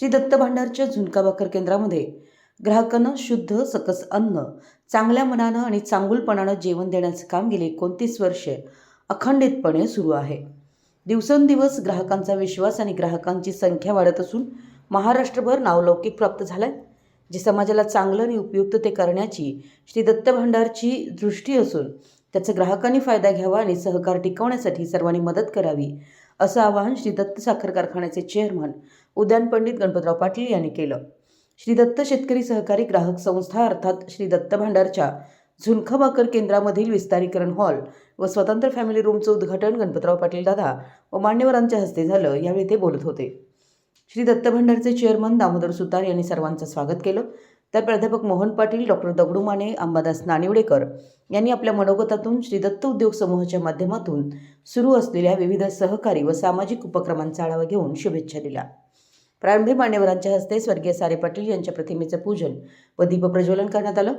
श्री दत्त भांडारच्या झुणका भाकर केंद्रामध्ये ग्राहकांना शुद्ध सकस अन्न चांगल्या मनानं आणि चांगुलपणानं जेवण देण्याचं काम गेले एकोणतीस वर्षे अखंडितपणे सुरू आहे. दिवसेंदिवस ग्राहकांचा विश्वास आणि ग्राहकांची संख्या वाढत असून महाराष्ट्रभर नावलौकिक प्राप्त झालाय जे समाजाला चांगलं आणि उपयुक्त ते करण्याची श्री दत्त भांडारची दृष्टी असून त्याचा ग्राहकांनी फायदा घ्यावा आणि सहकार टिकवण्यासाठी सर्वांनी मदत करावी असं आवाहन श्री दत्त साखर कारखान्याचे चेअरमन उद्यान पंडित गणपतराव पाटील यांनी केलं. श्री दत्त शेतकरी सहकारी ग्राहक संस्था अर्थात श्री दत्त भांडारच्या झुणका भाकर केंद्रामधील विस्तारीकरण हॉल व स्वतंत्र फॅमिली रूमचं उद्घाटन गणपतराव पाटील दादा व मान्यवरांच्या हस्ते झालं यावेळी ते बोलत होते. श्री दत्त भांडारचे चेअरमन दामोदर सुतार यांनी सर्वांचं स्वागत केलं. तर प्राध्यापक मोहन पाटील डॉक्टर दगडू माने अंबादास नानिवडेकर यांनी आपल्या मनोगतातून श्री दत्त उद्योग समूहाच्या माध्यमातून सुरू असलेल्या विविध सहकारी व सामाजिक उपक्रमांचा आढावा घेऊन शुभेच्छा दिल्या. प्रारंभी मान्यवरांच्या हस्ते स्वर्गीय सारे पाटील यांच्या प्रतिमेचं पूजन व दीपप्रज्वलन करण्यात आलं.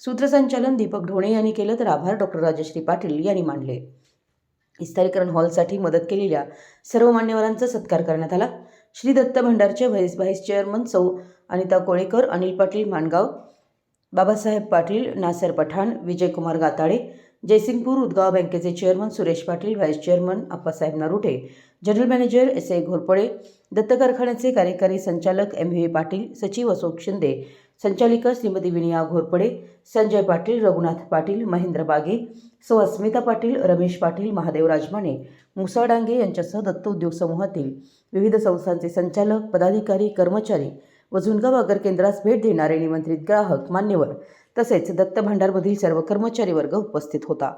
सूत्रसंचालन दीपक ढोणे यांनी केलं तर आभार डॉक्टर राजश्री पाटील यांनी मानले. विस्तारीकरण हॉलसाठी मदत केलेल्या सर्व मान्यवरांचा सत्कार करण्यात आला. श्री दत्त भंडारचे व्हाईस व्हाईस चेअरमन सौ अनिता कोळेकर अनिल पाटील माणगाव बाबासाहेब पाटील नासर पठाण विजयकुमार गाताडे जयसिंगपूर उदगाव बँकेचे chairman Suresh Patil vice chairman Appasaheb Narute general manager S A Ghorpade Datta कारखान्याचे कार्यकारी संचालक एम व्ही पाटील सचिव अशोक शिंदे संचालिका श्रीमती विनिया घोरपडे संजय पाटील रघुनाथ पाटील महेंद्र बागे सौ अस्मिता पाटील रमेश पाटील महादेव राजमाने मुसा डांगे यांच्यासह दत्त उद्योग समूहातील विविध संस्थांचे संचालक पदाधिकारी कर्मचारी व झुनगाव आगर केंद्रास भेट देणारे निमंत्रित ग्राहक मान्यवर तसेच दत्त भांडारमधील सर्व कर्मचारी वर्ग उपस्थित होता.